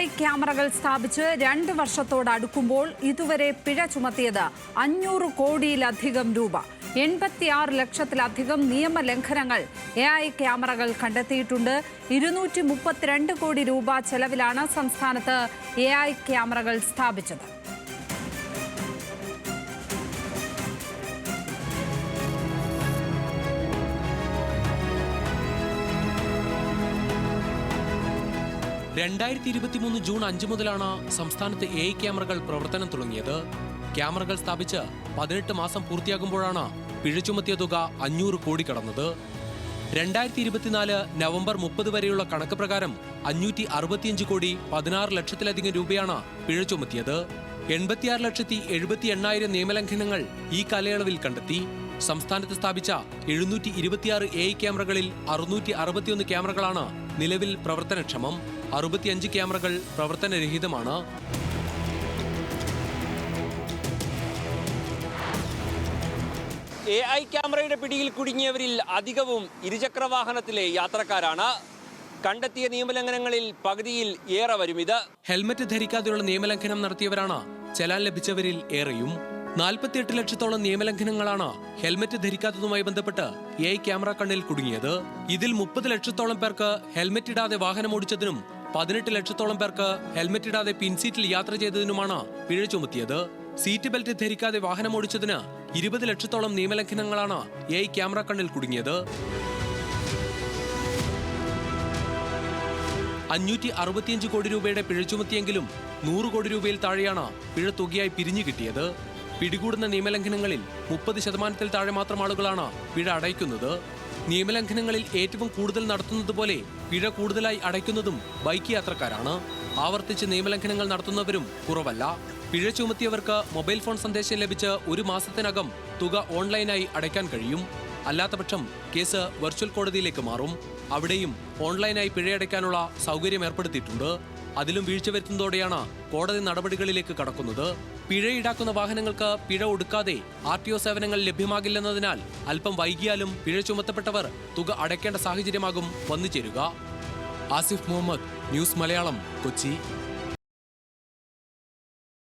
I ക്യാമറകൾ സ്ഥാപിച്ച് രണ്ട് വർഷത്തോടടുക്കുമ്പോൾ ഇതുവരെ പിഴ ചുമത്തിയത് അഞ്ഞൂറ് കോടിയിലധികം രൂപ. എൺപത്തിയാറ് ലക്ഷത്തിലധികം നിയമലംഘനങ്ങൾ എ ഐ ക്യാമറകൾ കണ്ടെത്തിയിട്ടുണ്ട്. ഇരുന്നൂറ്റി മുപ്പത്തിരണ്ട് കോടി രൂപ ചെലവിലാണ് സംസ്ഥാനത്ത് എ ഐ ക്യാമറകൾ സ്ഥാപിച്ചത്. രണ്ടായിരത്തി ഇരുപത്തിമൂന്ന് ജൂൺ അഞ്ച് മുതലാണ് സംസ്ഥാനത്ത് എ ക്യാമറകൾ പ്രവർത്തനം തുടങ്ങിയത്. ക്യാമറകൾ സ്ഥാപിച്ച് പതിനെട്ട് മാസം പൂർത്തിയാകുമ്പോഴാണ് പിഴ ചുമത്തിയ തുക അഞ്ഞൂറ് കോടി കടന്നത്. രണ്ടായിരത്തി ഇരുപത്തിനാല് നവംബർ മുപ്പത് വരെയുള്ള കണക്ക് പ്രകാരം അഞ്ഞൂറ്റി അറുപത്തിയഞ്ച് കോടി പതിനാറ് ലക്ഷത്തിലധികം രൂപയാണ് പിഴ ചുമത്തിയത്. എൺപത്തിയാറ് ലക്ഷത്തി എഴുപത്തി എണ്ണായിരം നിയമലംഘനങ്ങൾ ഈ കാലയളവിൽ കണ്ടെത്തി. സംസ്ഥാനത്ത് സ്ഥാപിച്ച എഴുന്നൂറ്റി ഇരുപത്തിയാറ് എ ക്യാമറകളിൽ അറുന്നൂറ്റി അറുപത്തിയൊന്ന് ക്യാമറകളാണ് നിലവിൽ പ്രവർത്തനക്ഷമം. അറുപത്തിയഞ്ച് ക്യാമറകൾ പ്രവർത്തനരഹിതമാണ്. എ ഐ ക്യാമറയുടെ പിടിയിൽ കുടുങ്ങിയവരിൽ അധികവും ഇരുചക്രവാഹനത്തിലെ യാത്രക്കാരാണ്. കണ്ടെത്തിയ നിയമലംഘനങ്ങളിൽ പകുതിയിൽ ഏറെ വരും ഇത്. ഹെൽമറ്റ് ധരിക്കാതെയുള്ള നിയമലംഘനം നടത്തിയവരാണ് ചെലാൻ ലഭിച്ചവരിൽ ഏറെയും. നാൽപ്പത്തിയെട്ട് ലക്ഷത്തോളം നിയമലംഘനങ്ങളാണ് ഹെൽമറ്റ് ധരിക്കാത്തതുമായി ബന്ധപ്പെട്ട് എ ഐ ക്യാമറ കണ്ണിൽ കുടുങ്ങിയത്. ഇതിൽ മുപ്പത് ലക്ഷത്തോളം പേർക്ക് ഹെൽമറ്റ് ഇടാതെ വാഹനം ഓടിച്ചതിനും പതിനെട്ട് ലക്ഷത്തോളം പേർക്ക് ഹെൽമെറ്റ് ഇടാതെ പിൻസീറ്റിൽ യാത്ര ചെയ്തതിനുമാണ് പിഴ ചുമത്തിയത്. സീറ്റ് ബെൽറ്റ് ധരിക്കാതെ വാഹനം ഓടിച്ചതിന് ഇരുപത് ലക്ഷത്തോളം നിയമലംഘനങ്ങളാണ് എ ഐ ക്യാമറ കണ്ണിൽ കുടുങ്ങിയത്. അഞ്ഞൂറ്റി അറുപത്തിയഞ്ച് കോടി രൂപയുടെ പിഴ ചുമത്തിയെങ്കിലും നൂറ് കോടി രൂപയിൽ താഴെയാണ് പിഴ തുകയായി പിരിഞ്ഞു കിട്ടിയത്. പിടികൂടുന്ന നിയമലംഘനങ്ങളിൽ മുപ്പത് ശതമാനത്തിൽ താഴെ മാത്രം ആളുകളാണ് പിഴ അടയ്ക്കുന്നത്. നിയമലംഘനങ്ങളിൽ ഏറ്റവും കൂടുതൽ നടത്തുന്നത് പോലെ പിഴ കൂടുതലായി അടയ്ക്കുന്നതും ബൈക്ക് യാത്രക്കാരാണ്. ആവർത്തിച്ച് നിയമലംഘനങ്ങൾ നടത്തുന്നവരും കുറവല്ല. പിഴ ചുമത്തിയവർക്ക് മൊബൈൽ ഫോൺ സന്ദേശം ലഭിച്ച് ഒരു മാസത്തിനകം തുക ഓൺലൈനായി അടയ്ക്കാൻ കഴിയും. അല്ലാത്തപക്ഷം കേസ് വെർച്വൽ കോടതിയിലേക്ക് മാറും. അവിടെയും ഓൺലൈനായി പിഴയടയ്ക്കാനുള്ള സൗകര്യം ഏർപ്പെടുത്തിയിട്ടുണ്ട്. അതിലും വീഴ്ച വരുത്തുന്നതോടെയാണ് കോടതി നടപടികളിലേക്ക് കടക്കുന്നത്. പിഴ ഈടാക്കുന്ന വാഹനങ്ങൾക്ക് പിഴ ഒടുക്കാതെ ആർ ടി ഒ സേവനങ്ങൾ ലഭ്യമാകില്ലെന്നതിനാൽ അല്പം വൈകിയാലും പിഴ ചുമത്തപ്പെട്ടവർ തുക അടയ്ക്കേണ്ട സാഹചര്യമാകും വന്നു ചേരുക ആസിഫ് മുഹമ്മദ് ന്യൂസ് മലയാളം കൊച്ചി.